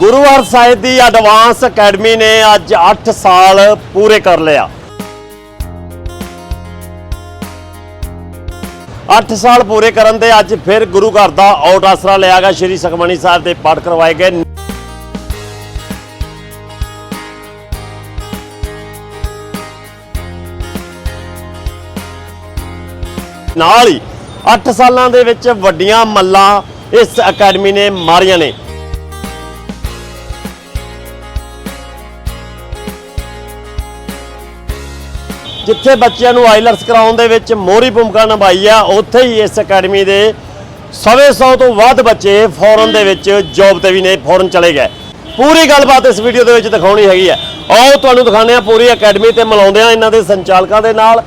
ਗੁਰੂ ਸਾਹਿਬ ਦੀ advance academy ਨੇ ਅੱਜ 8 ਸਾਲ ਪੂਰੇ ਕਰ ਲਿਆ 8 ਸਾਲ ਪੂਰੇ ਕਰਨ ਤੇ ਅੱਜ ਫਿਰ ਗੁਰੂ ਘਰ ਦਾ ਆਊਟ ਆਸਰਾ ਲਿਆ ਗਿਆ। ਸ਼੍ਰੀ ਸੁਖਮਨੀ ਸਾਹਿਬ ਦੇ ਪਾਠ ਕਰਵਾਏ ਗਏ। ਨਾਲ ਹੀ 8 ਸਾਲਾਂ ਦੇ ਵਿੱਚ ਵੱਡੀਆਂ ਮੱਲਾਂ ਇਸ ਅਕੈਡਮੀ ਨੇ ਮਾਰੀਆਂ ਨੇ। ਜਿੱਥੇ ਬੱਚਿਆਂ ਨੂੰ ਆਈਲਟਸ ਕਰਾਉਣ ਦੇ ਵਿੱਚ ਮੋਹਰੀ ਭੂਮਿਕਾ ਨਿਭਾਈ ਆ, ਉੱਥੇ ਹੀ ਇਸ ਅਕੈਡਮੀ ਦੇ ਸਵੇ ਸੌ ਤੋਂ ਵੱਧ ਬੱਚੇ ਫੋਰਨ ਦੇ ਵਿੱਚ ਜੌਬ ਤੇ ਵੀ ਨੇ, ਫੋਰਨ ਚਲੇ ਗਏ। ਪੂਰੀ ਗੱਲਬਾਤ ਇਸ ਵੀਡੀਓ ਦੇ ਵਿੱਚ ਦਿਖਾਉਣੀ ਹੈਗੀ ਆ। ਆਓ ਤੁਹਾਨੂੰ ਦਿਖਾਉਂਦੇ ਆ ਪੂਰੀ ਅਕੈਡਮੀ ਤੇ ਮਿਲਾਉਂਦੇ ਆ ਇਹਨਾਂ ਦੇ ਸੰਚਾਲਕਾਂ ਦੇ ਨਾਲ।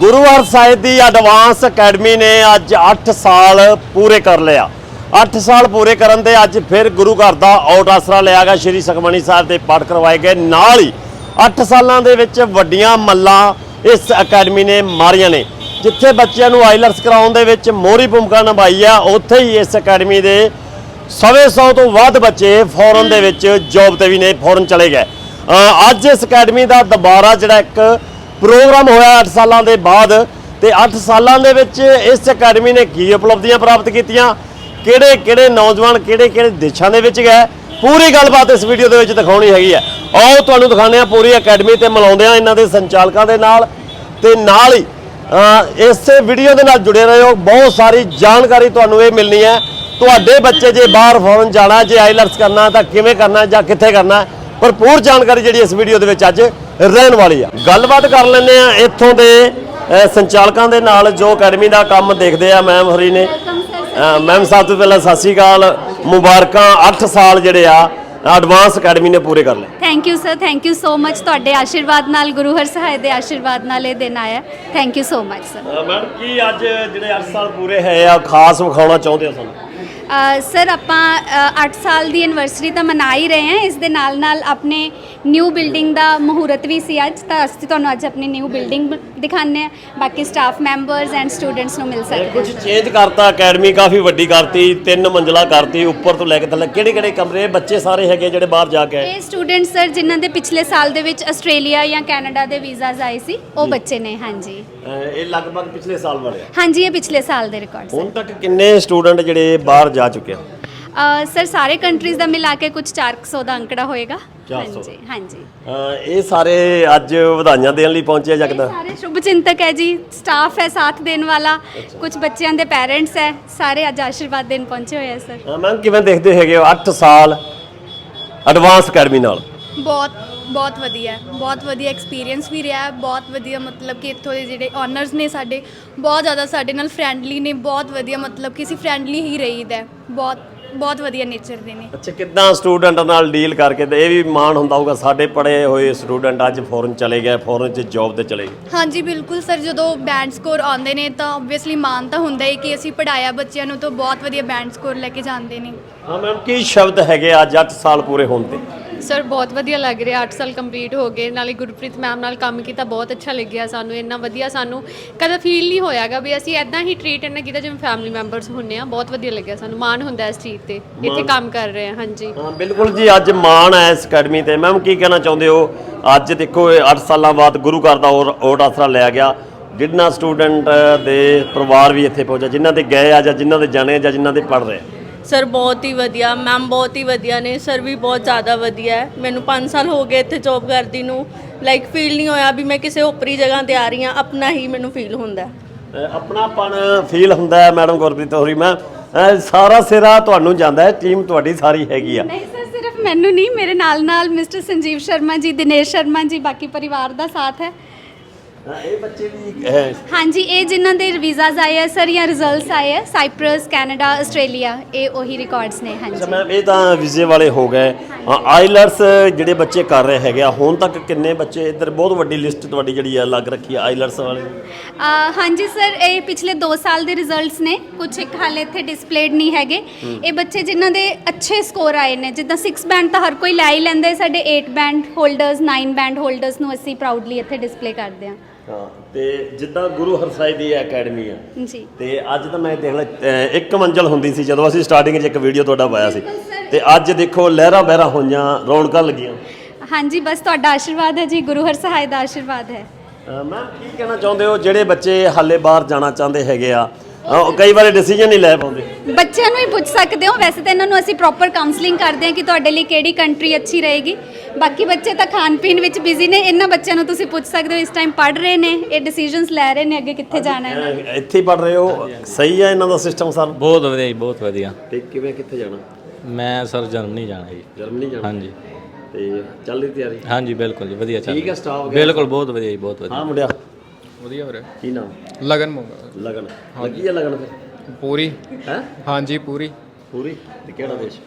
ਗੁਰੂ ਸਾਹਿਬ ਦੀ ਐਡਵਾਂਸ ਅਕੈਡਮੀ ਨੇ ਅੱਜ 8 ਸਾਲ ਪੂਰੇ ਕਰ ਲਿਆ 8 ਸਾਲ ਪੂਰੇ ਕਰਨ ਤੇ ਅੱਜ ਫਿਰ ਗੁਰੂ ਘਰ ਦਾ ਆਊਟ ਆਸਰਾ ਲਿਆ ਗਿਆ। ਸ਼੍ਰੀ ਸੁਖਮਨੀ ਸਾਹਿਬ ਦੇ ਪਾਠ ਕਰਵਾਏ ਗਏ। ਨਾਲ ਹੀ 8 ਸਾਲਾਂ ਦੇ ਵਿੱਚ ਵੱਡੀਆਂ ਮੱਲਾਂ ਇਸ ਅਕੈਡਮੀ ਨੇ ਮਾਰੀਆਂ ਨੇ। ਜਿੱਥੇ ਬੱਚਿਆਂ ਨੂੰ ਆਈਲਟਸ ਕਰਾਉਣ ਦੇ ਵਿੱਚ ਮੋਹਰੀ ਭੂਮਿਕਾ ਨਿਭਾਈ ਆ, ਉੱਥੇ ਹੀ ਇਸ ਅਕੈਡਮੀ ਦੇ ਸਵੇ ਸੌ ਤੋਂ ਵੱਧ ਬੱਚੇ ਫੋਰਨ ਦੇ ਵਿੱਚ ਜੌਬ ਤੇ ਵੀ ਨੇ, ਫੋਰਨ ਚਲੇ ਗਏ। ਅੱਜ ਇਸ ਅਕੈਡਮੀ ਦਾ ਦੁਬਾਰਾ ਜਿਹੜਾ ਇੱਕ ਪ੍ਰੋਗਰਾਮ ਹੋਇਆ 8 ਸਾਲਾਂ ਦੇ ਬਾਅਦ ਤੇ 8 ਸਾਲਾਂ ਦੇ ਵਿੱਚ ਇਸ ਅਕੈਡਮੀ ਨੇ ਕੀ ਉਪਲਬਧੀਆਂ ਪ੍ਰਾਪਤ ਕੀਤੀਆਂ? ਕਿਹੜੇ ਕਿਹੜੇ ਨੌਜਵਾਨ ਕਿਹੜੇ ਕਿਹੜੇ ਦੇਸ਼ਾਂ ਦੇ ਵਿੱਚ ਗਏ? ਪੂਰੀ ਗੱਲਬਾਤ ਇਸ ਵੀਡੀਓ ਦੇ ਵਿੱਚ ਦਿਖਾਉਣੀ ਹੈਗੀ ਹੈ। ਆਓ ਤੁਹਾਨੂੰ ਦਿਖਾਉਂਦੇ ਆ ਪੂਰੀ ਅਕੈਡਮੀ ਤੇ ਮਿਲਾਉਂਦੇ ਆ ਇਹਨਾਂ ਦੇ ਸੰਚਾਲਕਾਂ ਦੇ ਨਾਲ ਤੇ ਨਾਲ ਹੀ ਅ, ਇਸੇ ਵੀਡੀਓ ਦੇ ਨਾਲ ਜੁੜੇ ਰਹੋ। ਬਹੁਤ ਸਾਰੀ ਜਾਣਕਾਰੀ ਤੁਹਾਨੂੰ ਇਹ ਮਿਲਣੀ ਹੈ। ਤੁਹਾਡੇ ਬੱਚੇ ਜੇ ਬਾਹਰ ਫੋਰਨ ਜਾਣਾ ਜੇ ਆਈਲਟਸ ਕਰਨਾ ਤਾਂ ਕਿਵੇਂ ਕਰਨਾ ਜਾਂ ਕਿੱਥੇ ਕਰਨਾ? ਭਰਪੂਰ ਜਾਣਕਾਰੀ ਜਿਹੜੀ ਇਸ ਵੀਡੀਓ ਦੇ ਵਿੱਚ ਅੱਜ ਰਹਿਣ ਵਾਲੀ ਆ। ਗੱਲਬਾਤ ਕਰ ਲੈਂਦੇ ਆ ਇੱਥੋਂ ਦੇ ਸੰਚਾਲਕਾਂ ਦੇ ਨਾਲ ਜੋ ਅਕੈਡਮੀ ਦਾ ਕੰਮ ਦੇਖਦੇ ਆ ਮੈਮ ਹਰੀ ਨੇ। ਮੈਮ ਸਾਹਿਬ ਤੋਂ ਪਹਿਲਾਂ ਸਤਿ ਸ਼੍ਰੀ ਅਕਾਲ ਮੁਬਾਰਕਾਂ 8 ਸਾਲ ਜਿਹੜੇ ਆ ਐਡਵਾਂਸ ਅਕੈਡਮੀ ਨੇ ਪੂਰੇ ਕਰ ਲਏ। Thank you sir thank you so much ਤੁਹਾਡੇ ਆਸ਼ੀਰਵਾਦ ਨਾਲ ਗੁਰੂ ਹਰ ਸਹਾਇ ਦੇ ਆਸ਼ੀਰਵਾਦ ਨਾਲ ਇਹ ਦਿਨ ਆਇਆ। Thank you so much sir madam ਕੀ ਅੱਜ ਜਿਹੜੇ 8 ਸਾਲ ਪੂਰੇ ਹੈ ਆ ਖਾਸ ਵਿਖਾਉਣਾ ਚਾਹੁੰਦੇ ਹੋ ਸਾਨੂੰ? ਸਰ ਆਪਾਂ 8 ਸਾਲ ਦੀ ਐਨਵਰਸਰੀ ਤਾਂ ਮਨਾ ਹੀ ਰਹੇ ਹਾਂ। ਇਸ ਦੇ ਨਾਲ ਨਾਲ ਆਪਣੇ ਨਿਊ ਬਿਲਡਿੰਗ ਦਾ ਮਹੂਰਤ ਵੀ ਸੀ ਅੱਜ। ਤਾਂ ਅਸੀਂ ਤੁਹਾਨੂੰ ਅੱਜ ਆਪਣੀ ਨਿਊ ਬਿਲਡਿੰਗ ਦਿਖਾਉਂਦੇ ਆ ਬਾਕੀ ਸਟਾਫ ਮੈਂਬਰਸ ਐਂਡ ਸਟੂਡੈਂਟਸ ਨੂੰ ਮਿਲ ਸਕਦੇ ਕੁਝ ਚੇਂਜ ਕਰਤਾ ਅਕੈਡਮੀ ਕਾਫੀ ਵੱਡੀ ਕਰਤੀ ਤਿੰਨ ਮੰਜ਼ਲਾ ਕਰਤੀ ਉੱਪਰ ਤੋਂ ਲੈ ਕੇ ਥੱਲੇ। ਕਿਹੜੇ ਕਿਹੜੇ ਕਮਰੇ ਬੱਚੇ ਸਾਰੇ ਹੈਗੇ ਜਿਹੜੇ ਬਾਹਰ ਜਾ ਕੇ ਆਏ। ਇਹ ਸਟੂਡੈਂਟਸ ਸਰ ਜਿਨ੍ਹਾਂ ਦੇ ਪਿਛਲੇ ਸਾਲ ਦੇ ਵਿੱਚ ਆਸਟ੍ਰੇਲੀਆ ਜਾਂ ਕੈਨੇਡਾ ਦੇ ਵੀਜ਼ਾਸ ਆਏ ਸੀ ਉਹ ਬੱਚੇ ਨੇ ਹਾਂਜੀ। ਇਹ ਲਗਭਗ ਪਿਛਲੇ ਸਾਲ ਵਾਲੇ ਆ। ਹਾਂਜੀ ਇਹ ਪਿਛਲੇ ਸਾਲ ਦੇ ਰਿਕਾਰਡਸ ਹੁਣ ਤੱਕ ਕਿੰਨੇ ਸਟੂਡੈਂਟ ਜਿਹੜੇ ਬਾਹਰ ਜਾ ਚੁੱਕੇ ਆ? ਸਰ ਸਾਰੇ ਕੰਟਰੀਜ਼ ਦਾ ਮਿਲਾ ਕੇ ਕੁਝ 400 ਦਾ ਅੰਕੜਾ ਹੋਏਗਾ। 400 ਹਾਂਜੀ ਹਾਂਜੀ। ਅਹ ਇਹ ਸਾਰੇ ਅੱਜ ਵਧਾਈਆਂ ਦੇਣ ਲਈ ਪਹੁੰਚੇ ਆ ਜਗਦਾ? ਸਾਰੇ ਸ਼ੁਭ ਚਿੰਤਕ ਹੈ ਜੀ। ਸਟਾਫ ਹੈ ਸਾਥ ਦੇਣ ਵਾਲਾ। ਕੁਝ ਬੱਚਿਆਂ ਦੇ ਪੈਰੈਂਟਸ ਹੈ। ਸਾਰੇ ਅੱਜ ਆਸ਼ੀਰਵਾਦ ਦੇਣ ਪਹੁੰਚੇ ਹੋਏ ਆ ਸਰ। ਮੈਮ ਕਿਵੇਂ ਦੇਖਦੇ ਹੈਗੇ ਹੋ? 8 ਸਾਲ ਐਡਵਾਂਸ ਅਕੈਡਮੀ ਨਾਲ। ਬਹੁਤ ਬਹੁਤ ਵਧੀਆ ਹੈ। ਬਹੁਤ ਵਧੀਆ ਐਕਸਪੀਰੀਅੰਸ ਵੀ ਰਿਹਾ ਹੈ। ਬਹੁਤ ਵਧੀਆ ਮਤਲਬ ਕਿ ਇੱਥੋਂ ਦੇ ਜਿਹੜੇ ਓਨਰਸ ਨੇ ਸਾਡੇ ਬਹੁਤ ਜ਼ਿਆਦਾ ਸਾਡੇ ਨਾਲ ਫਰੈਂਡਲੀ ਨੇ ਬਹੁਤ ਵਧੀਆ ਮਤਲਬ ਕਿ ਅਸੀਂ ਫਰੈਂਡਲੀ ਹੀ ਰਹੀਦਾ ਹੈ। ਬਹੁਤ ਬਹੁਤ ਵਧੀਆ ਨੇਚਰ ਦੇ ਨੇ ਅੱਛਾ ਕਿੱਦਾਂ ਸਟੂਡੈਂਟ ਨਾਲ ਡੀਲ ਕਰਕੇ ਤੇ ਇਹ ਵੀ ਮਾਣ ਹੁੰਦਾ ਹੋਊਗਾ ਸਾਡੇ ਪੜ੍ਹੇ ਹੋਏ ਸਟੂਡੈਂਟ ਅੱਜ ਫੋਰਨ ਚਲੇ ਗਏ ਫੋਰਨ 'ਚ ਜੌਬ ਤੇ ਚਲੇ ਗਏ ਹਾਂਜੀ ਬਿਲਕੁਲ ਸਰ ਜਦੋਂ ਬੈਂਡ ਸਕੋਰ ਆਉਂਦੇ ਨੇ ਤਾਂ ਆਬਵੀਅਸਲੀ ਮਾਣ ਤਾਂ ਹੁੰਦਾ ਹੀ ਕਿ ਅਸੀਂ ਪੜਾਇਆ ਬੱਚਿਆਂ ਨੂੰ ਤਾਂ ਬਹੁਤ ਵਧੀਆ ਬੈਂਡ ਸਕੋਰ ਲੈ ਕੇ ਜਾਂਦੇ ਨੇ ਹਾਂ ਮੈਮ ਕੀ ਸ਼ਬਦ ਹੈਗੇ ਅੱਜ 8 ਸਾਲ ਪੂਰੇ ਹੋਣ ਤੇ ਸਰ ਬਹੁਤ ਵਧੀਆ ਲੱਗ ਰਿਹਾ। 8 ਸਾਲ ਕੰਪਲੀਟ ਹੋ ਗਏ। ਨਾਲੇ ਗੁਰਪ੍ਰੀਤ ਮੈਮ ਨਾਲ ਕੰਮ ਕੀਤਾ ਬਹੁਤ ਅੱਛਾ ਲੱਗਿਆ ਸਾਨੂੰ। ਇੰਨਾ ਵਧੀਆ ਸਾਨੂੰ ਕਦੇ ਫੀਲ ਨਹੀਂ ਹੋਇਆਗਾ ਵੀ ਅਸੀਂ ਐਦਾਂ ਹੀ ਟ੍ਰੀਟ ਇਹਨਾਂ ਕੀਤਾ ਜਿਵੇਂ ਫੈਮਿਲੀ ਮੈਂਬਰਸ ਹੁੰਨੇ ਆ। ਬਹੁਤ ਵਧੀਆ ਲੱਗਿਆ ਸਾਨੂੰ। ਮਾਣ ਹੁੰਦਾ ਇਸ ਚੀਜ਼ ਤੇ ਇੱਥੇ ਕੰਮ ਕਰ ਰਹੇ ਆ। ਹਾਂਜੀ। ਹਾਂ ਬਿਲਕੁਲ ਜੀ ਅੱਜ ਮਾਣ ਹੈ ਇਸ ਅਕੈਡਮੀ ਤੇ। ਮੈਮ ਕੀ ਕਹਿਣਾ ਚਾਹੁੰਦੇ ਹੋ? ਅੱਜ ਦੇਖੋ 8 ਸਾਲਾਂ ਬਾਅਦ ਗੁਰੂ ਘਰ ਦਾ ਔਰ- ਆਸਰਾ ਲਿਆ ਗਿਆ। ਜਿੰਨਾ ਸਟੂਡੈਂਟ ਦੇ ਪਰਿਵਾਰ ਵੀ ਇੱਥੇ ਪਹੁੰਚਿਆ ਜਿਨ੍ਹਾਂ ਦੇ ਗਏ ਆ ਜਾਂ ਜਿਨ੍ਹਾਂ ਦੇ ਜਾਣੇ ਆ ਜਾਂ ਜਿਨ੍ਹਾਂ ਦੇ ਪੜ ਰਹੇ ਆ। ਸਰ ਬਹੁਤ ਹੀ ਵਧੀਆ ਮੈਮ ਬਹੁਤ ਹੀ ਵਧੀਆ ਨੇ ਸਰ ਵੀ ਬਹੁਤ ਜ਼ਿਆਦਾ ਵਧੀਆ ਹੈ। ਮੈਨੂੰ 5 ਸਾਲ ਹੋ ਗਏ ਇੱਥੇ ਜੌਬ ਕਰਦੀ ਨੂੰ ਲਾਈਕ ਫੀਲ ਨਹੀਂ ਹੋਇਆ ਵੀ ਮੈਂ ਕਿਸੇ ਉੱਪਰੀ ਜਗ੍ਹਾ ਤੇ ਆ ਰਹੀ ਹਾਂ ਆਪਣਾ ਹੀ ਮੈਨੂੰ ਫੀਲ ਹੁੰਦਾ ਆਪਣਾਪਣ ਫੀਲ ਹੁੰਦਾ ਹੈ ਮੈਡਮ ਗੁਰਪ੍ਰੀਤ ਹੋਰੀ ਮੈਂ ਅਹ ਸਾਰਾ ਸਿਰਾ ਤੁਹਾਨੂੰ ਜਾਂਦਾ ਹੈ ਟੀਮ ਤੁਹਾਡੀ ਸਾਰੀ ਹੈਗੀ ਆ। ਨਹੀਂ ਸਰ ਸਿਰਫ ਮੈਨੂੰ ਨਹੀਂ ਮੇਰੇ ਨਾਲ ਨਾਲ ਮਿਸਟਰ ਸੰਜੀਵ ਸ਼ਰਮਾ ਜੀ ਦਿਨੇਸ਼ ਸ਼ਰਮਾ ਜੀ ਬਾਕੀ ਪਰਿਵਾਰ ਦਾ ਸਾਥ ਹਾਂ, ਇਹ ਬੱਚੇ ਵੀ ਹੈ। ਹਾਂਜੀ ਇਹ ਜਿਨ੍ਹਾਂ ਦੇ ਵੀਜ਼ਾਸ ਆਏ ਆ ਸਰ ਜਾਂ ਰਿਜ਼ਲਟਸ ਆਏ ਆ ਸਾਈਪ੍ਰਸ ਕੈਨੇਡਾ ਆਸਟ੍ਰੇਲੀਆ ਇਹ ਉਹੀ ਰਿਕਾਰਡਸ ਨੇ ਅੱਛਾ ਹਾਂਜੀ ਮੈਮ ਇਹ ਤਾਂ ਵੀਜ਼ੇ ਵਾਲੇ ਹੋ ਗਏ। ਆਈਲਟਸ ਜਿਹੜੇ ਬੱਚੇ ਕਰ ਰਹੇ ਹੈਗੇ ਆ ਹੁਣ ਤੱਕ ਕਿੰਨੇ ਬੱਚੇ ਇੱਧਰ? ਬਹੁਤ ਵੱਡੀ ਲਿਸਟ ਤੁਹਾਡੀ ਜਿਹੜੀ ਆ ਲੱਗ ਰੱਖੀ ਆ ਆਈਲਟਸ ਵਾਲੇ ਅ, ਹਾਂਜੀ ਸਰ ਇਹ ਪਿਛਲੇ 2 ਸਾਲ ਦੇ ਰਿਜ਼ਲਟਸ ਨੇ। ਕੁਝ ਇੱਕ ਹਾਲੇ ਇੱਥੇ ਡਿਸਪਲੇਡ ਨਹੀਂ ਹੈਗੇ। ਇਹ ਬੱਚੇ ਜਿਨ੍ਹਾਂ ਦੇ ਅੱਛੇ ਸਕੋਰ ਆਏ ਨੇ ਜਿੱਦਾਂ 6 ਬੈਂਡ ਤਾਂ ਹਰ ਕੋਈ ਲੈ ਹੀ ਲੈਂਦਾ ਹੈ ਸਾਡੇ 8 ਬੈਂਡ ਹੋਲਡਰਸ 9 ਬੈਂਡ ਹੋਲਡਰਸ ਨੂੰ ਅਸੀਂ ਪ੍ਰਾਊਡਲੀ ਇੱਥੇ ਡਿਸਪਲੇ ਕਰਦੇ ਹਾਂ। ਹਾਂ ਤੇ ਜਿੱਦਾਂ ਗੁਰੂ ਹਰਸਾਈ ਦੀ ਅਕੈਡਮੀ ਆ ਜੀ। ਤੇ ਅੱਜ ਤਾਂ ਮੈਂ ਦੇਖ ਲੈ ਅਹ ਇੱਕ ਮੰਜ਼ਲ ਹੁੰਦੀ ਸੀ ਜਦੋਂ ਅਸੀਂ ਸਟਾਰਟਿੰਗ 'ਚ ਇੱਕ ਵੀਡੀਓ ਤੁਹਾਡਾ ਪਾਇਆ ਸੀ। ਤੇ ਅੱਜ ਦੇਖੋ ਲਹਿਰਾਂ ਬਹਿਰਾਂ ਹੋਈਆਂ ਰੌਣਕਾਂ ਲੱਗੀਆਂ। ਹਾਂਜੀ ਬਸ ਤੁਹਾਡਾ ਆਸ਼ੀਰਵਾਦ ਹੈ ਜੀ ਗੁਰੂ ਹਰ ਸਹਾਇ ਦਾ ਆਸ਼ੀਰਵਾਦ ਹੈ। ਮੈਮ ਕੀ ਕਹਿਣਾ ਚਾਹੁੰਦੇ ਹੋ ਜਿਹੜੇ ਬੱਚੇ ਹਾਲੇ ਬਾਹਰ ਜਾਣਾ ਚਾਹੁੰਦੇ ਹੈਗੇ ਆ ਅਹ ਉਹ ਕਈ ਵਾਰੀ ਡਿਸੀਜਨ ਨਹੀਂ ਲੈ ਪਾਉਂਦੇ। ਬੱਚਿਆਂ ਨੂੰ ਹੀ ਪੁੱਛ ਸਕਦੇ ਹੋ ਵੈਸੇ ਤਾਂ ਇਹਨਾਂ ਨੂੰ ਅਸੀਂ ਪ੍ਰੋਪਰ ਕਾਉਂਸਲਿੰਗ ਕਰਦੇ ਹਾਂ ਕਿ ਤੁਹਾਡੇ ਲਈ ਕਿਹੜੀ ਕੰਟਰੀ ਅੱਛੀ ਰਹੇਗੀ। ਬਾਕੀ ਬੱਚੇ ਤਾਂ ਖਾਣ ਪੀਣ ਵਿੱਚ ਬਿਜ਼ੀ ਨੇ ਇਹਨਾਂ ਬੱਚਿਆਂ ਨੂੰ ਤੁਸੀਂ ਪੁੱਛ ਸਕਦੇ ਹੋ ਇਸ ਟਾਈਮ ਪੜ੍ਹ ਰਹੇ ਨੇ ਇਹ ਡਿਸੀਜਨਸ ਲੈ ਰਹੇ ਨੇ ਅੱਗੇ ਕਿੱਥੇ ਜਾਣਾ ਹੈ। ਅਹ ਇੱਥੇ ਹੀ ਪੜ ਰਹੇ ਹੋ ਸਹੀ ਹੈ ਇਹਨਾਂ ਦਾ ਸਿਸਟਮ ਸਰ? ਬਹੁਤ ਵਧੀਆ ਜੀ ਬਹੁਤ ਵਧੀਆ। ਤੇ ਕਿਵੇਂ ਕਿੱਥੇ ਜਾਣਾ? ਮੈਂ ਸਰ ਜਰਮਨੀ ਜਾਣਾ ਜੀ। ਜਰਮਨੀ ਜਾਣਾ? ਹਾਂਜੀ। ਤੇ ਚੱਲ ਰਹੀ ਤਿਆਰੀ? ਹਾਂਜੀ ਬਿਲਕੁਲ ਜੀ ਵਧੀਆ ਚੱਲ ਠੀਕ ਹੈ ਰਿਹਾ। ਸਟਾਫ ਵਗੈਰਾ ਬਿਲਕੁਲ ਬਹੁਤ ਵਧੀਆ ਜੀ ਬਹੁਤ ਵਧੀਆ। ਹਾਂ ਮੁੰਡਿਆ। ਵਧੀਆ ਵੀਰੇ ਕੀ ਨਾਮ? ਲਗਨ ਮੋਗਾ ਲਗਨ। ਲੱਗੀ ਹੈ ਲਗਨ ਫਿਰ? ਪੂਰੀ। ਹੈ? ਹਾਂਜੀ ਪੂਰੀ। ਪੂਰੀ? ਤੇ ਕਿਹੜਾ ਦੇਸ਼?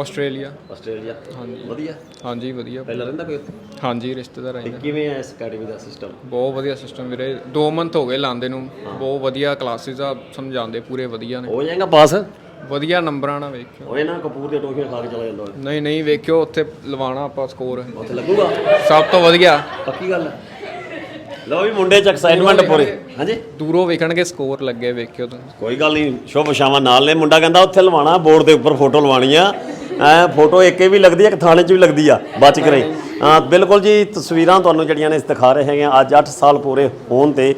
ਆਸਟ੍ਰੇਲੀਆ। ਆਸਟ੍ਰੇਲੀਆ। ਹਾਂਜੀ। ਵਧੀਆ? ਹਾਂਜੀ ਵਧੀਆ। ਪਹਿਲਾਂ ਰਹਿੰਦਾ ਕੋਈ ਉੱਥੇ? ਹਾਂਜੀ ਰਿਸ਼ਤੇਦਾਰ ਤੇ ਆਏ ਕਿਵੇਂ ਹੈ ਇਸ ਅਕੈਡਮੀ ਦਾ ਸਿਸਟਮ ਬਹੁਤ ਵਧੀਆ ਸਿਸਟਮ ਵੀਰੇ। 2 ਮੰਥ ਹੋ ਗਏ ਲਾਂਦੇ ਨੂੰ। ਬਹੁਤ ਵਧੀਆ ਕਲਾਸਿਸ ਆ ਸਮਝਾਉਂਦੇ ਪੂਰੇ ਵਧੀਆ ਨੇ। ਹੋ ਜਾਏਗਾ ਪਾਸ ਵਧੀਆ ਨੰਬਰਾਂ ਨਾਲ ਵੇਖਿਓ। ਹੋਏ ਨਾ ਕਪੂਰ ਦੇ ਟੋਫੀਆਂ ਖਾ ਕੇ ਚਲਾ ਜਾਂਦਾ ਹੋਏ। ਨਹੀਂ ਨਹੀਂ ਵੇਖਿਓ ਉੱਥੇ ਲਵਾਣਾ ਆਪਾਂ ਸਕੋਰ ਉੱਥੇ ਲੱਗੂਗਾ? ਸਭ ਤੋਂ ਵਧੀਆ। ਪੱਕੀ ਗੱਲ ਹੈ ਲਓ ਵੀ ਮੁੰਡੇ ਚ ਐਕਸਾਈਟਮੈਂਟ ਪੂਰੀ। ਹਾਂਜੀ? ਦੂਰੋਂ ਵੇਖਣਗੇ ਸਕੋਰ ਲੱਗੇ ਵੇਖਿਓ ਤੁਸੀਂ। ਕੋਈ ਗੱਲ ਨਹੀਂ ਸ਼ੁਭ ਸ਼ਾਮਾਂ ਨਾਲ ਨੇ। ਮੁੰਡਾ ਕਹਿੰਦਾ ਉੱਥੇ ਲਵਾਣਾ ਬੋਰਡ ਦੇ ਉੱਪਰ ਫੋਟੋ ਲਵਾਣੀ ਆ। ਐ ਫੋਟੋ ਇੱਕੇ ਵੀ ਲੱਗਦੀ ਆ ਕਿ ਥਾਣੇ 'ਚ ਵੀ ਲੱਗਦੀ ਆ। ਬਚ ਕੇ ਰਹੀ ਹਾਂ ਬਿਲਕੁਲ ਜੀ ਤਸਵੀਰਾਂ ਤੁਹਾਨੂੰ ਜਿਹੜੀਆਂ ਨੇ ਦਿਖਾ ਰਹੇ ਹੈਗੇ ਆ ਅੱਜ 8 ਸਾਲ ਪੂਰੇ ਹੋਣ ਤੇ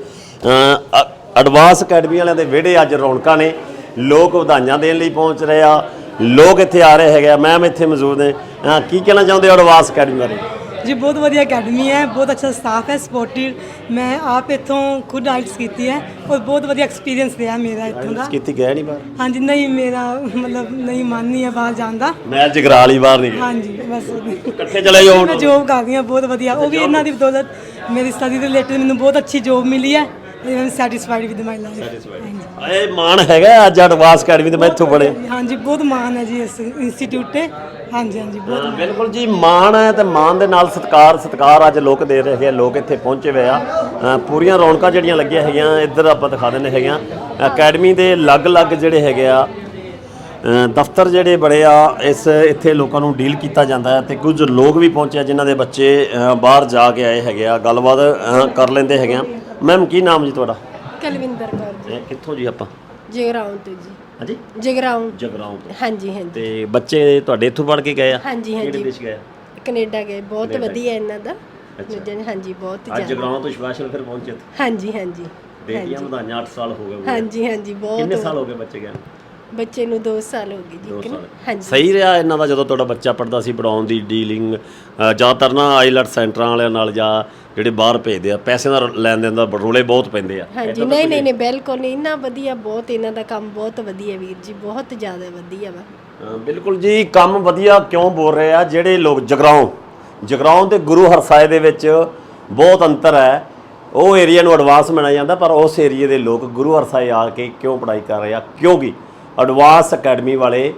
ਐਡਵਾਂਸ ਅਕੈਡਮੀ ਵਾਲਿਆਂ ਦੇ ਵਿਹੜੇ ਅੱਜ ਰੌਣਕਾਂ ਨੇ। ਲੋਕ ਵਧਾਈਆਂ ਦੇਣ ਲਈ ਪਹੁੰਚ ਰਹੇ ਆ। ਲੋਕ ਇੱਥੇ ਆ ਰਹੇ ਹੈਗੇ ਆ। ਮੈਮ ਇੱਥੇ ਮੌਜੂਦ ਨੇ। ਅਹ ਕੀ ਕਹਿਣਾ ਚਾਹੁੰਦੇ ਹੋ ਐਡਵਾਂਸ ਅਕੈਡਮੀ ਬਾਰੇ? ਜੀ ਬਹੁਤ ਵਧੀਆ ਅਕੈਡਮੀ ਹੈ। ਬਹੁਤ ਅੱਛਾ ਸਟਾਫ ਹੈ ਸਪੋਰਟਿਵ ਮੈਂ ਆਪ ਇੱਥੋਂ ਖੁਦ ਆਈਟਸ ਕੀਤੀ ਹੈ ਔਰ ਬਹੁਤ ਵਧੀਆ ਐਕਸਪੀਰੀਅੰਸ ਰਿਹਾ ਮੇਰਾ ਇੱਥੋਂ ਦਾ। ਕੀਤੀ ਗਿਆ ਨਹੀਂ ਬਾਹਰ? ਹਾਂਜੀ ਨਹੀਂ ਮੇਰਾ ਮਤਲਬ ਨਹੀਂ ਮਨ ਨਹੀਂ ਹੈ ਬਾਹਰ ਜਾਣ ਦਾ। ਮੈਂ ਜਗਰਾਲ ਹੀ ਬਾਹਰ ਨਹੀਂ ਗਿਆ। ਹਾਂਜੀ ਬਸ। ਇਕੱਠੇ ਚਲੇ ਜਾਓ ਮੈਂ ਜੋਬ ਕਰ ਰਹੀ ਹਾਂ ਬਹੁਤ ਵਧੀਆ। ਉਹ ਵੀ ਇਹਨਾਂ ਦੀ ਬਦੌਲਤ ਮੇਰੀ ਸਟੱਡੀ ਦੇ ਰਿਲੇਟਡ ਮੈਨੂੰ ਬਹੁਤ ਅੱਛੀ ਜੋਬ ਮਿਲੀ ਹੈ। I am satisfied with my life ਇਹ ਮਾਣ ਹੈਗਾ ਅੱਜ ਐਡਵਾਂਸ ਅਕੈਡਮੀ ਤੇ ਮੈਂ ਇੱਥੋਂ ਪੜ੍ਹੇ ਹਾਂਜੀ ਬਹੁਤ ਮਾਣ ਹੈ ਜੀ ਇਸ ਇੰਸਟੀਚਿਊਟ ਤੇ। ਹਾਂਜੀ ਹਾਂਜੀ ਬਹੁਤ ਹਾਂ, ਬਿਲਕੁਲ ਜੀ ਮਾਣ ਹੈ ਤੇ ਮਾਣ ਦੇ ਨਾਲ ਸਤਕਾਰ ਸਤਕਾਰ ਅੱਜ ਲੋਕ ਦੇ ਰਹੇ ਆ ਲੋਕ ਇੱਥੇ ਪਹੁੰਚੇ ਹੋਏ ਆ। ਅ, ਪੂਰੀਆਂ ਰੌਣਕਾਂ ਜਿਹੜੀਆਂ ਲੱਗੀਆਂ ਹੈਗੀਆਂ ਇੱਧਰ ਆਪਾਂ ਦਿਖਾ ਦਿੰਦੇ ਹੈਗੀਆਂ ਅਕੈਡਮੀ ਦੇ ਅਲੱਗ-ਅਲੱਗ ਜਿਹੜੇ ਹੈਗੇ ਆ ਅ, ਦਫ਼ਤਰ ਜਿਹੜੇ ਬੜੇ ਆ ਇਸ ਇੱਥੇ ਲੋਕਾਂ ਨੂੰ ਡੀਲ ਕੀਤਾ ਜਾਂਦਾ ਹੈ ਤੇ ਕੁਝ ਲੋਕ ਵੀ ਪਹੁੰਚੇ ਆ ਜਿਨ੍ਹਾਂ ਦੇ ਬੱਚੇ ਅ, ਬਾਹਰ ਜਾ ਕੇ ਆਏ ਹੈਗੇ ਆ। ਗੱਲਬਾਤ ਅ, ਕਰ ਲੈਂਦੇ ਹੈਗੇ ਆ। ਮੈਮ ਕੀ ਨਾਮ ਜੀ ਤੁਹਾਡਾ? ਕਲਵਿੰਦਰ ਕੌਰ ਇਹ ਕਿੱਥੋਂ ਜੀ ਆਪਾਂ? ਜਗਰਾਉਂ ਤੋਂ ਜੀ। ਹਾਂਜੀ? ਜਗਰਾਉਂ। ਜਗਰਾਉਂ ਤੋਂ। ਹਾਂਜੀ ਹਾਂਜੀ। ਤੇ ਬੱਚੇ ਤੁਹਾਡੇ ਇੱਥੋਂ ਪੜ੍ਹ ਕੇ ਗਏ ਆ? ਹਾਂਜੀ ਕਿਹੜੇ ਹਾਂਜੀ। ਦੇਸ਼ ਗਏ ਆ? ਕੈਨੇਡਾ ਗਏ। ਬਹੁਤ ਵਧੀਆ ਇਹਨਾਂ ਦਾ। ਜਨ ਹਾਂਜੀ ਬਹੁਤ ਅੱਜ ਜ਼ਿਆਦਾ। ਜਗਰਾਉਂ ਤੋਂ ਸਪੈਸ਼ਲ ਫਿਰ ਪਹੁੰਚੇ ਇੱਥੇ। ਹਾਂਜੀ ਹਾਂਜੀ। ਬੇਟੀਆਂ ਵਧਾਈਆਂ 8 ਸਾਲ ਹੋ ਗਏ। ਹਾਂਜੀ ਹਾਂਜੀ ਬਹੁਤ ਕਿੰਨੇ ਸਾਲ ਹੋ ਗਏ ਬੱਚੇ ਗਏ ਬੱਚੇ ਨੂੰ 2 ਸਾਲ ਹੋ ਗਏ ਜੀ ਦੋ ਕਿ ਨਾ? ਸਾਲ। ਹਾਂਜੀ ਸਹੀ ਰਿਹਾ ਇਹਨਾਂ ਦਾ ਜਦੋਂ ਤੁਹਾਡਾ ਬੱਚਾ ਪੜਦਾ ਸੀ ਪੜਾਉਣ ਦੀ ਡੀਲਿੰਗ ਜ਼ਿਆਦਾਤਰ ਨਾ ਆਈਲਟ ਸੈਂਟਰਾਂ ਵਾਲਿਆਂ ਨਾਲ ਜਾਂ ਜਿਹੜੇ ਬਾਹਰ ਭੇਜਦੇ ਆ ਪੈਸੇ ਦਾ ਲੈਣ ਦੇਣ ਦਾ ਰੋਲੇ ਬਹੁਤ ਪੈਂਦੇ ਆ ਹਾਂਜੀ ਨਹੀਂ ਨਹੀਂ ਨਹੀਂ ਬਿਲਕੁਲ ਨਹੀਂ ਇੰਨਾ ਵਧੀਆ ਬਹੁਤ ਇਹਨਾਂ ਦਾ ਕੰਮ ਬਹੁਤ ਵਧੀਆ ਵੀਰ ਜੀ ਬਹੁਤ ਜ਼ਿਆਦਾ ਵਧੀਆ ਵਾ ਅ, ਬਿਲਕੁਲ ਜੀ ਕੰਮ ਵਧੀਆ ਕਿਉਂ ਬੋਲ ਰਹੇ ਆ ਜਿਹੜੇ ਲੋਕ ਜਗਰਾਉਂ ਜਗਰਾਉਂ ਤੇ ਗੁਰੂ ਹਰਸਾਏ ਦੇ ਵਿੱਚ ਬਹੁਤ ਅੰਤਰ ਹੈ ਉਹ ਏਰੀਆ ਨੂੰ ਐਡਵਾਂਸ ਮੰਨਿਆ ਜਾਂਦਾ ਪਰ ਉਸ ਏਰੀਏ ਦੇ ਲੋਕ ਗੁਰੂ ਹਰਸਾਏ ਆ ਕੇ ਕਿਉਂ ਪੜ੍ਹਾਈ ਕਰ ਰਹੇ ਆ ਕਿਉਂਕਿ ਐਡਵਾਂਸ ਅਕੈਡਮੀ ਵਾਲੇ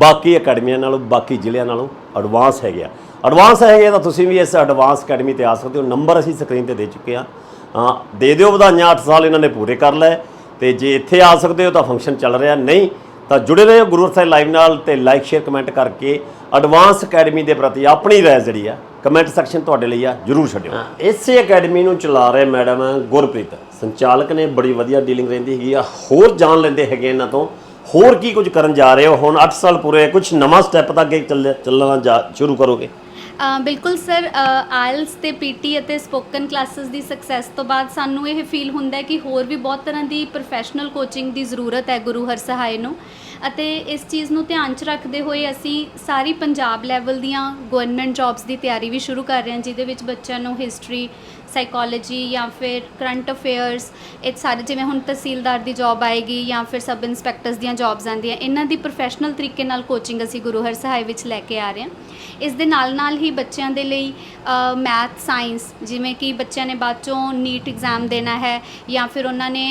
ਬਾਕੀ ਅਕੈਡਮੀਆਂ ਨਾਲੋਂ ਬਾਕੀ ਜ਼ਿਲ੍ਹਿਆਂ ਨਾਲੋਂ ਐਡਵਾਂਸ ਹੈਗੇ ਆ। ਐਡਵਾਂਸ ਹੈਗੇ ਤਾਂ ਤੁਸੀਂ ਵੀ ਇਸ ਐਡਵਾਂਸ ਅਕੈਡਮੀ ਤੇ ਆ ਸਕਦੇ ਹੋ। ਨੰਬਰ ਅਸੀਂ ਸਕਰੀਨ ਤੇ ਦੇ ਚੁੱਕੇ ਆ। ਹਾਂ ਦੇ ਦਿਓ ਵਧਾਈਆਂ 8 ਸਾਲ ਇਹਨਾਂ ਨੇ ਪੂਰੇ ਕਰ ਲਏ। ਤੇ ਜੇ ਇੱਥੇ ਆ ਸਕਦੇ ਹੋ ਤਾਂ ਫੰਕਸ਼ਨ ਚੱਲ ਰਿਹਾ। ਨਹੀਂ ਤਾਂ ਜੁੜੇ ਰਹੋ ਗੁਰੂ ਸਾਹਿਬ ਲਾਈਵ ਨਾਲ ਤੇ ਲਾਈਕ ਸ਼ੇਅਰ ਕਮੈਂਟ ਕਰਕੇ ਐਡਵਾਂਸ ਅਕੈਡਮੀ ਦੇ ਪ੍ਰਤੀ ਆਪਣੀ ਰਾਏ ਜਿਹੜੀ ਆ ਕਮੈਂਟ ਸੈਕਸ਼ਨ ਤੁਹਾਡੇ ਲਈ ਆ ਜਰੂਰ ਛੱਡਿਓ। ਇਸੇ ਅਕੈਡਮੀ ਨੂੰ ਚਲਾ ਰਹੇ ਮੈਡਮ ਗੁਰਪ੍ਰੀਤ। ਸੰਚਾਲਕ ਨੇ ਬੜੀ ਵਧੀਆ ਡੀਲਿੰਗ ਰਹਿੰਦੀ ਹੈਗੀ ਆ। ਹੋਰ ਜਾਣ ਲੈਂਦੇ ਹੈਗੇ ਇਹਨਾਂ ਤੋਂ। ਹੋਰ ਕੀ ਕੁਝ ਕਰਨ ਜਾ ਰਹੇ ਹੋ? ਹੁਣ 8 ਸਾਲ ਪੂਰੇ ਕੁਝ ਨਵਾਂ ਸਟੈਪ ਤੱਕ ਅੱਗੇ ਚੱਲ- ਚੱਲਣਾ ਜਾ- ਸ਼ੁਰੂ ਕਰੋਗੇ? ਅ, ਬਿਲਕੁਲ ਸਰ ਆਇਲਸ ਤੇ ਪੀਟੀ ਅਤੇ ਸਪੋਕਨ ਕਲਾਸਿਸ ਦੀ ਸਕਸੈਸ ਤੋਂ ਬਾਅਦ ਸਾਨੂੰ ਇਹ ਫੀਲ ਹੁੰਦਾ ਹੈ ਕਿ ਹੋਰ ਵੀ ਬਹੁਤ ਤਰ੍ਹਾਂ ਦੀ ਪ੍ਰੋਫੈਸ਼ਨਲ ਕੋਚਿੰਗ ਦੀ ਜ਼ਰੂਰਤ ਹੈ ਗੁਰੂ ਹਰ ਹਰਸਹਾਏ ਨੂੰ। ਅਤੇ ਇਸ ਚੀਜ਼ ਨੂੰ ਧਿਆਨ 'ਚ ਰੱਖਦੇ ਹੋਏ ਅਸੀਂ ਸਾਰੀ ਪੰਜਾਬ ਲੈਵਲ ਦੀਆਂ ਗਵਰਨਮੈਂਟ ਜੌਬਸ ਦੀ ਤਿਆਰੀ ਵੀ ਸ਼ੁਰੂ ਕਰ ਰਹੇ ਹਾਂ, ਜਿਹਦੇ ਵਿੱਚ ਬੱਚਿਆਂ ਨੂੰ ਹਿਸਟਰੀ ਸਾਈਕੋਲੋਜੀ ਜਾਂ ਫਿਰ ਕਰੰਟ ਅਫੇਅਰਸ ਇਹ ਸਾਰੇ ਜਿਵੇਂ ਹੁਣ ਤਹਿਸੀਲਦਾਰ ਦੀ ਜੌਬ ਆਏਗੀ ਜਾਂ ਫਿਰ ਸਬ ਇੰਸਪੈਕਟਰਸ ਦੀਆਂ ਜੌਬਸ ਆਉਂਦੀਆਂ, ਇਹਨਾਂ ਦੀ ਪ੍ਰੋਫੈਸ਼ਨਲ ਤਰੀਕੇ ਨਾਲ ਕੋਚਿੰਗ ਅਸੀਂ ਗੁਰੂ ਹਰ ਸਹਾਇ ਵਿੱਚ ਲੈ ਕੇ ਆ ਰਹੇ ਹਾਂ। ਇਸ ਦੇ ਨਾਲ ਨਾਲ ਹੀ ਬੱਚਿਆਂ ਦੇ ਲਈ ਮੈਥ ਸਾਇੰਸ ਜਿਵੇਂ ਕਿ ਬੱਚਿਆਂ ਨੇ ਬਾਅਦ ਚੋਂ ਨੀਟ ਐਗਜ਼ਾਮ ਦੇਣਾ ਹੈ ਜਾਂ ਫਿਰ ਉਹਨਾਂ ਨੇ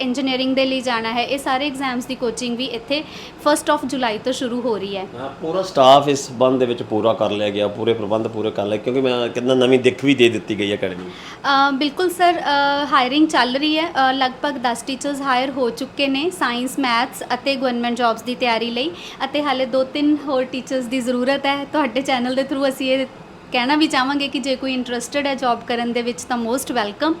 ਇੰਜੀਨੀਅਰਿੰਗ ਦੇ ਲਈ ਜਾਣਾ ਹੈ, ਇਹ ਸਾਰੇ ਐਗਜ਼ਾਮਸ ਦੀ ਕੋਚਿੰਗ ਵੀ ਇੱਥੇ 1st ਆਫ ਜੁਲਾਈ ਤੋਂ ਸ਼ੁਰੂ ਹੋ ਰਹੀ ਹੈ। ਹਾਂ, ਪੂਰਾ ਸਟਾਫ ਇਸ ਬੰਦ ਦੇ ਵਿੱਚ ਪੂਰਾ ਕਰ ਲਿਆ ਗਿਆ ਪੂਰੇ ਪ੍ਰਬੰਧ ਪੂਰੇ ਕਰ ਲਏ ਕਿਉਂਕਿ ਮੈਂ ਕਿੰਨਾ ਨਵੀਂ ਦਿੱਖ ਵੀ ਦੇ ਦਿੱਤੀ ਗਈ ਅਕੈਡਮੀ ਅ, ਬਿਲਕੁਲ ਸਰ ਹਾਇਰਿੰਗ ਚੱਲ ਰਹੀ ਹੈ। ਅ, ਲਗਭਗ 10 ਟੀਚਰਸ ਹਾਇਰ ਹੋ ਚੁੱਕੇ ਨੇ ਸਾਇੰਸ ਮੈਥਸ ਅਤੇ ਗਵਰਨਮੈਂਟ ਜੌਬਸ ਦੀ ਤਿਆਰੀ ਲਈ। ਅਤੇ ਹਾਲੇ ਦੋ ਤਿੰਨ ਹੋਰ ਟੀਚਰਸ ਦੀ ਜ਼ਰੂਰਤ ਹੈ। ਤੁਹਾਡੇ ਚੈਨਲ ਦੇ ਥਰੂ ਅਸੀਂ ਇਹ ਕਹਿਣਾ ਵੀ ਚਾਹਾਂਗੇ ਕਿ ਜੇ ਕੋਈ ਇੰਟਰਸਟਿਡ ਹੈ ਜੌਬ ਕਰਨ ਦੇ ਵਿੱਚ ਤਾਂ ਮੋਸਟ ਵੈਲਕਮ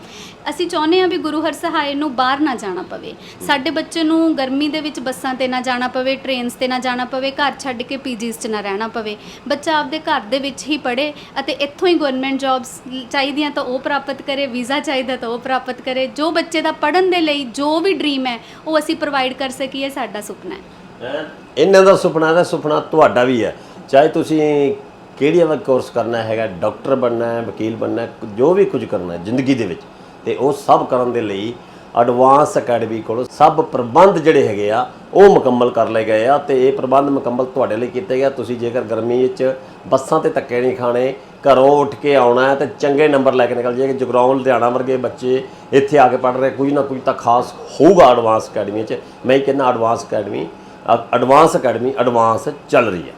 ਅਸੀਂ ਚਾਹੁੰਦੇ ਹਾਂ ਵੀ ਗੁਰੂ ਹਰ ਸਹਾਇ ਨੂੰ ਬਾਹਰ ਨਾ ਜਾਣਾ ਪਵੇ। ਸਾਡੇ ਬੱਚੇ ਨੂੰ ਗਰਮੀ ਦੇ ਵਿੱਚ ਬੱਸਾਂ ਤੇ ਨਾ ਜਾਣਾ ਪਵੇ ਟ੍ਰੇਨਸ ਤੇ ਨਾ ਜਾਣਾ ਪਵੇ, ਘਰ ਛੱਡ ਕੇ ਪੀਜੀਸ 'ਚ ਨਾ ਰਹਿਣਾ ਪਵੇ। ਬੱਚਾ ਆਪਦੇ ਘਰ ਦੇ ਵਿੱਚ ਹੀ ਪੜ੍ਹੇ ਅਤੇ ਇੱਥੋਂ ਹੀ ਗਵਰਨਮੈਂਟ ਜੌਬਸ ਚਾਹੀਦੀਆਂ ਤਾਂ ਉਹ ਪ੍ਰਾਪਤ ਕਰੇ, ਵੀਜ਼ਾ ਚਾਹੀਦਾ ਤਾਂ ਉਹ ਪ੍ਰਾਪਤ ਕਰੇ। ਜੋ ਬੱਚੇ ਦਾ ਪੜ੍ਹਨ ਦੇ ਲਈ ਜੋ ਵੀ ਡ੍ਰੀਮ ਹੈ, ਉਹ ਅਸੀਂ ਪ੍ਰੋਵਾਈਡ ਕਰ ਸਕੀਏ, ਸਾਡਾ ਸੁਪਨਾ ਹੈ। ਇਹਨਾਂ ਦਾ ਸੁਪਨਾ ਦਾ ਸੁਪਨਾ ਤੁਹਾਡਾ ਵੀ ਹੈ। ਚਾਹੇ ਤੁਸੀਂ ਕਿਹੜੀਆਂ ਵਾ ਕੋਰਸ ਕਰਨਾ ਹੈਗਾ ਡਾਕਟਰ ਬਣਨਾ ਹੈ, ਵਕੀਲ ਬਣਨਾ ਹੈ ਜੋ ਵੀ ਕੁਝ ਕਰਨਾ ਹੈ ਜ਼ਿੰਦਗੀ ਦੇ ਵਿੱਚ। ਤੇ ਉਹ ਸਭ ਕਰਨ ਦੇ ਲਈ ਐਡਵਾਂਸ ਅਕੈਡਮੀ ਕੋਲ ਸਭ ਪ੍ਰਬੰਧ ਜਿਹੜੇ ਹੈਗੇ ਆ, ਉਹ ਮੁਕੰਮਲ ਕਰ ਲਏ ਗਏ ਆ ਤੇ ਇਹ ਪ੍ਰਬੰਧ ਮੁਕੰਮਲ ਤੁਹਾਡੇ ਲਈ ਕੀਤੇ ਗਿਆ ਤੁਸੀਂ ਜੇਕਰ ਗਰਮੀ ਵਿੱਚ ਬੱਸਾਂ ਤੇ ਧੱਕੇ ਨਹੀਂ ਖਾਣੇ, ਘਰੋਂ ਉੱਠ ਕੇ ਆਉਣਾ ਹੈ ਤੇ ਚੰਗੇ ਨੰਬਰ ਲੈ ਕੇ ਨਿਕਲ ਜਾਈਏ ਕਿ ਜਗਰਾਉਂ, ਲੁਧਿਆਣਾ ਵਰਗੇ ਬੱਚੇ ਇੱਥੇ ਆ ਕੇ ਪੜ੍ਹ ਰਹੇ, ਕੁਝ ਨਾ ਕੁਝ ਤਾਂ ਖਾਸ ਹੋਊਗਾ ਐਡਵਾਂਸ ਅਕੈਡਮੀ 'ਚ। ਮੈਂ ਕਹਿੰਦਾ advance academy advance academy advance ਚੱਲ ਰਹੀ ਹੈ।